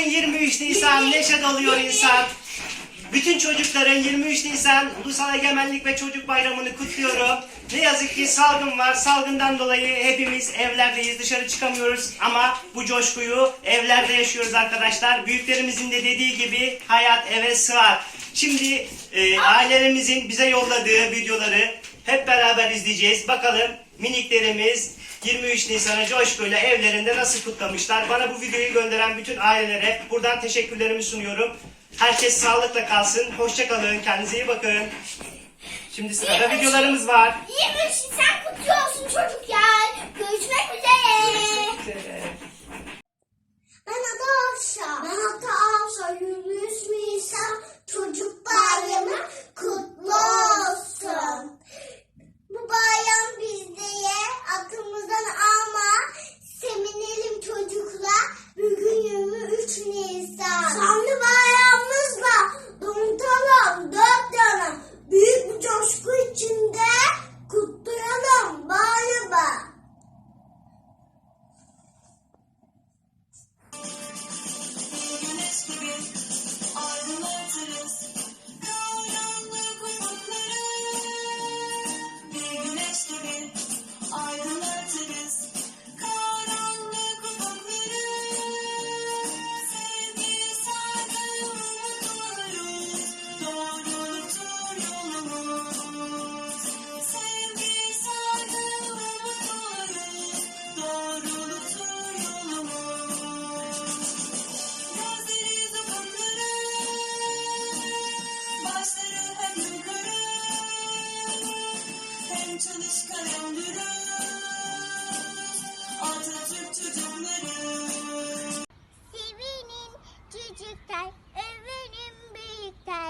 Bugün 23 Nisan. Neşe doluyor insan. Bütün çocukların 23 Nisan Ulusal Egemenlik ve Çocuk Bayramı'nı kutluyorum. Ne yazık ki salgın var. Salgından dolayı hepimiz evlerdeyiz. Dışarı çıkamıyoruz ama bu coşkuyu evlerde yaşıyoruz arkadaşlar. Büyüklerimizin de dediği gibi hayat eve sığar. Şimdi e, ailelerimizin bize yolladığı videoları hep beraber izleyeceğiz. Bakalım miniklerimiz 23 Nisan'ı coşkuyla evlerinde nasıl kutlamışlar? Bana bu videoyu gönderen bütün ailelere buradan teşekkürlerimi sunuyorum. Herkes sağlıkla kalsın. Hoşça kalın. Kendinize iyi bakın. Şimdi sırada videolarımız var. 23 Nisan kutlu olsun çocuklar. Görüşmek üzere. Ben Ada Avşa. Ben Ada Avşa. 23 Nisan çocuk bayramı kutlu olsun. Bu bayram bizde aklımızdan alma. Seminelim çocuklar. Bugün 23 Nisan.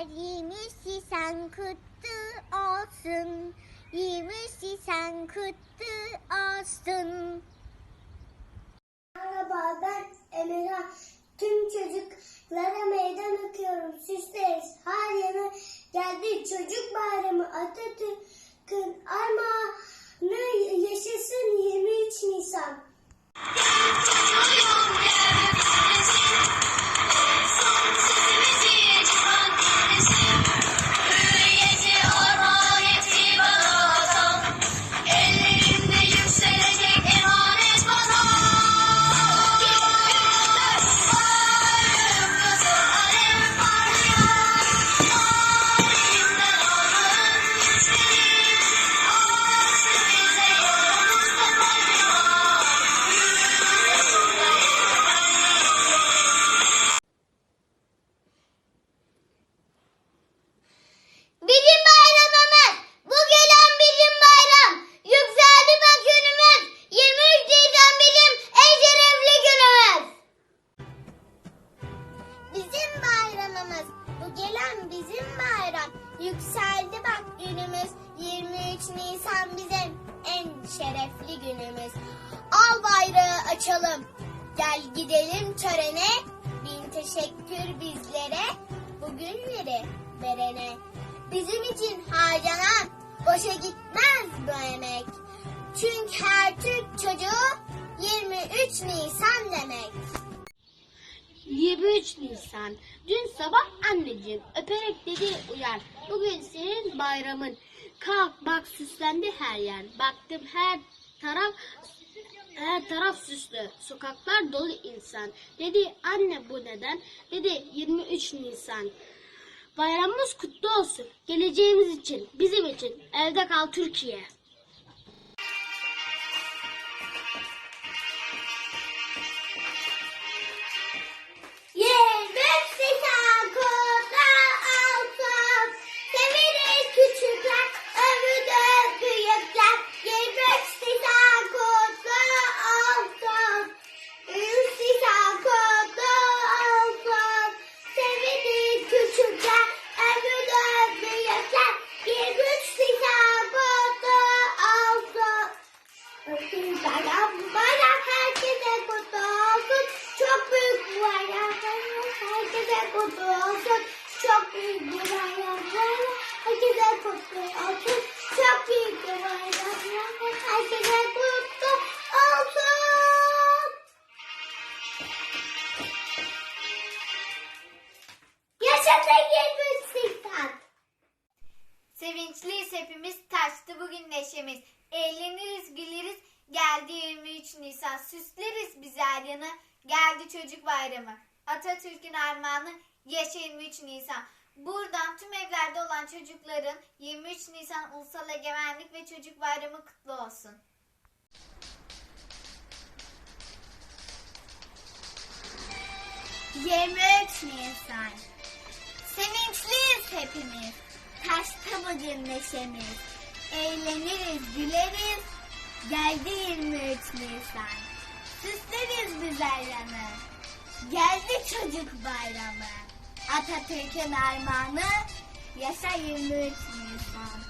23 Nisan kutlu olsun. 23 Nisan kutlu olsun. Merhaba ben Emirhan. Tüm çocuklara meydan okuyorum. Süsleriz. Her yana geldi çocuk bayramı Atatürk'ün armağanı yaşasın 23 Nisan. Gel gidelim törene. Bin teşekkür bizlere. Bugünleri verene. Bizim için harcanan boşa gitmez bu emek. Çünkü her Türk çocuğu 23 Nisan demek. 23 Nisan. Dün sabah anneciğim öperek dedi uyan. Bugün senin bayramın. Kalk bak süslendi her yer. Baktım her taraf her taraf süslü. Sokaklar dolu insan. Dedi anne bu neden? Dedi 23 Nisan. Bayramımız kutlu olsun. Geleceğimiz için, bizim için. Evde kal Türkiye. Hepimiz taştı bugün neşemiz. Eğleniriz güleriz geldi 23 Nisan. Süsleriz biz her yanı geldi çocuk bayramı. Atatürk'ün armağanı yaşa 23 Nisan. Buradan tüm evlerde olan çocukların 23 Nisan Ulusal Egemenlik ve Çocuk Bayramı kutlu olsun. Nisan. Sevinçliyiz hepimiz. Taşta bugün neşemiz. Eğleniriz, güleriz. Geldi 23 Nisan. Süsleriz güzel yanı. Geldi çocuk bayramı. Atatürk'ün armağanı. Yaşa 23 Nisan.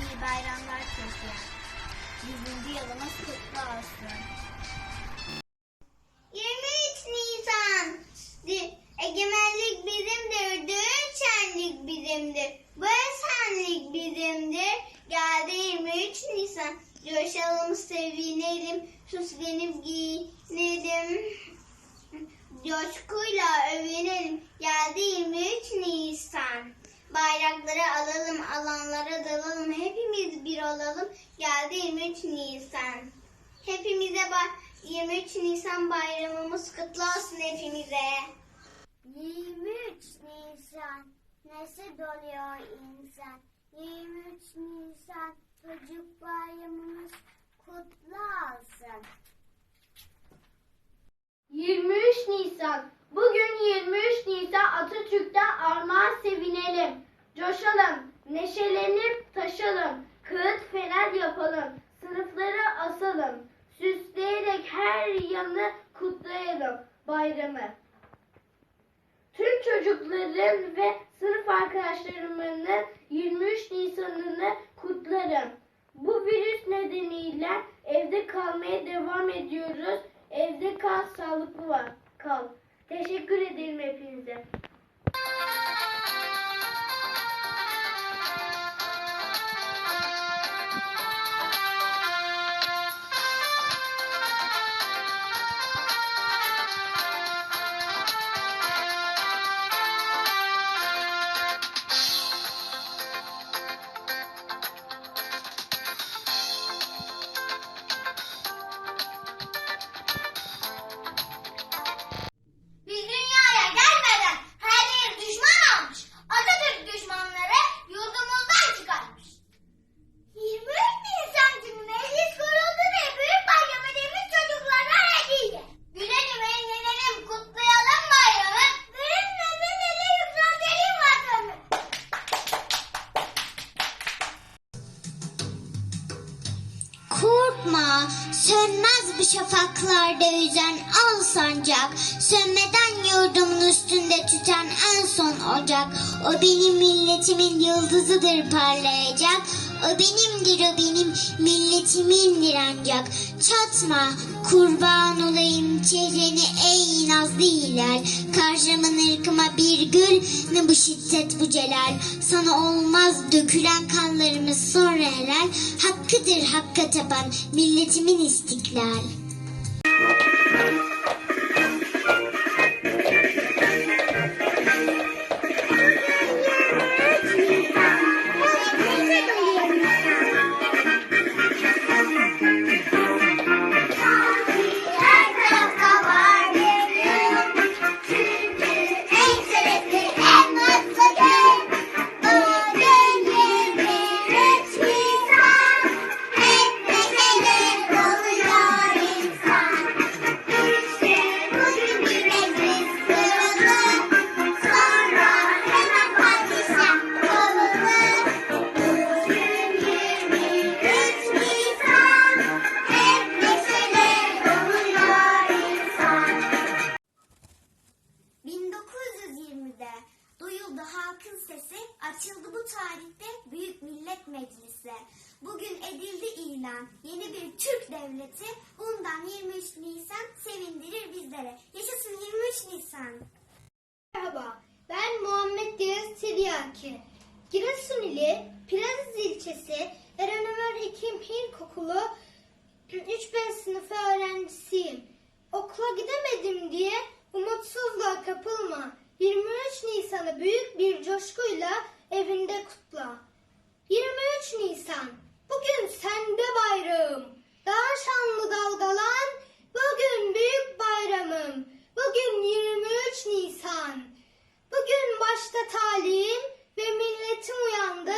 İyi bayramlar çocuklar. 100. yılımız kutlu olsun. 23 Nisan. Di- Egemenlik bizimdir, düğün şenlik bizimdir. Bu esenlik bizimdir. Geldi 23 Nisan. Sevinelim, süslenip giyinelim. Coşkuyla övünelim. Geldi 23 Nisan. Bayrakları alalım, alanlara dalalım. Hepimiz bir olalım. Geldi 23 Nisan. Hepimize bay 23 Nisan bayramımız kutlu olsun hepimize. 23 Nisan neşe doluyor insan. 23 Nisan çocuk bayramımız kutlu olsun. 23 Nisan. Bugün 23 Nisan Atatürk'ten armağan sevinelim. Coşalım, neşelenip taşalım. Kağıt fener yapalım. Sınıfları asalım. Süsleyerek her yanı kutlayalım bayramı. Tüm çocukların ve sınıf arkadaşlarımın 23 Nisan'ını kutlarım. Bu virüs nedeniyle evde kalmaya devam ediyoruz. Evde kal, sağlıklı var. Kal. Teşekkür ederim hepinize. Ocak. O benim milletimin yıldızıdır parlayacak. O benimdir o benim milletimindir ancak. Çatma, kurban olayım çehreni ey nazlı hilal. Karşımın ırkıma bir gül, ne bu şiddet bu celal. Sana olmaz dökülen kanlarımız sonra helal. Hakkıdır hakka tapan milletimin istiklal. ilçesi Eren Ömer Hekim İlkokulu 3B sınıfı öğrencisiyim. Okula gidemedim diye umutsuzluğa kapılma. 23 Nisan'ı büyük bir coşkuyla evinde kutla. 23 Nisan, bugün sende bayrağım. Daha şanlı dalgalan, bugün büyük bayramım. Bugün 23 Nisan. Bugün başta talim ve milletim uyandı.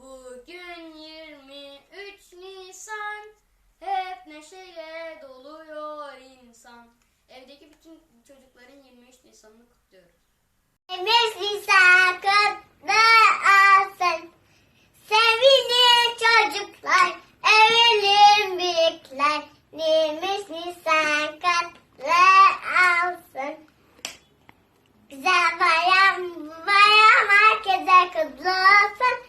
Bugün 23 Nisan. Hep neşeyle doluyor insan. Evdeki bütün çocukların 23 Nisan'ını kutluyoruz. Nisan kutlu olsun. Sevinin çocuklar, evilir büyükler. 23 Nisan kutlu olsun. Güzel bayram, bayram herkese kutlu olsun.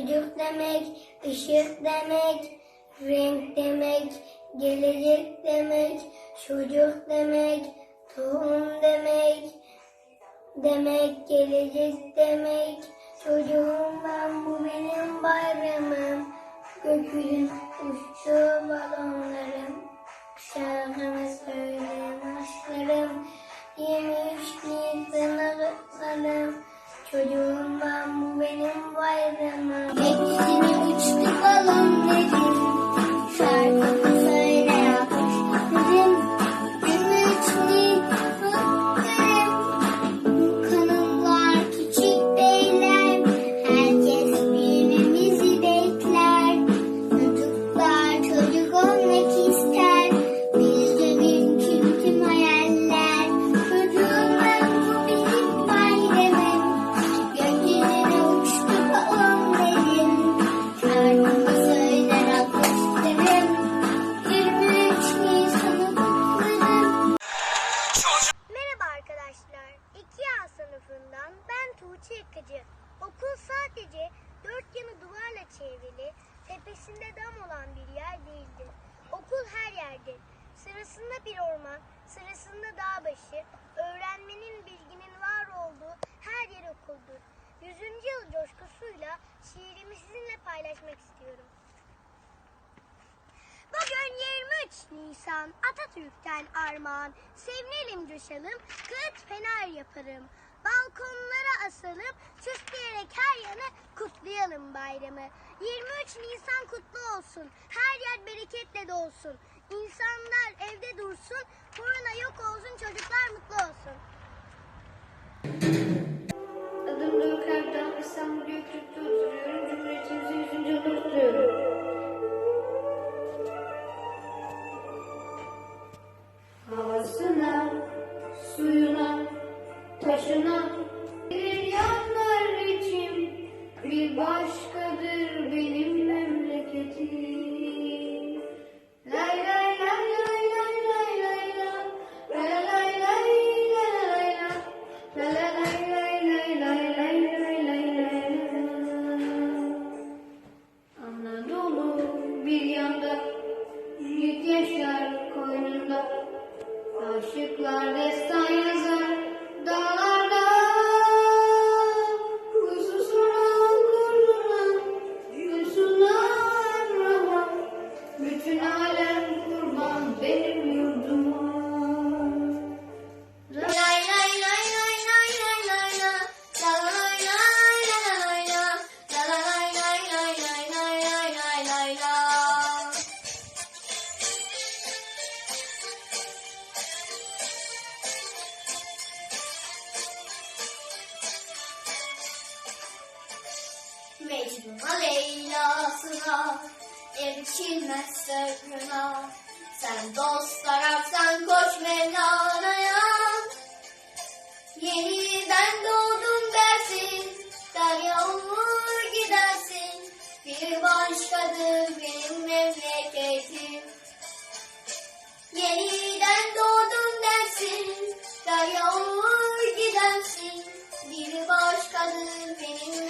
Çocuk demek, ışık demek, renk demek, gelecek demek, çocuk demek, tohum demek, demek, gelecek demek. Çocuğum ben bu benim bayramım. Gökyüzün uçtu balonlarım. Sırasında bir orman, sırasında dağ başı, öğrenmenin, bilginin var olduğu her yer okuldur. 100. yıl coşkusuyla şiirimi sizinle paylaşmak istiyorum. Bugün 23 Nisan Atatürk'ten armağan. Sevinelim coşalım, kıt fener yaparım. Balkonlara asalım, süsleyerek her yanı kutlayalım bayramı. 23 Nisan kutlu olsun, her yer bereketle dolsun. İnsanlar evde dursun, korona yok olsun, çocuklar mutlu olsun. Adım Doruk Erdoğan, İstanbul Göktürk'te oturuyorum. Cumhuriyetimizin 100. yılını kutluyorum. Havasına, suyuna, taşına bir yanlar içim bir başkadır bana Erişilmez sırrına Sen dost taraftan koş Mevlana'ya. Yeniden doğdun dersin Derya olur gidersin. Bir başkadır benim memleketim. Yeniden doğdun dersin Derya olur gidersin. Bir başkadır benim memleketim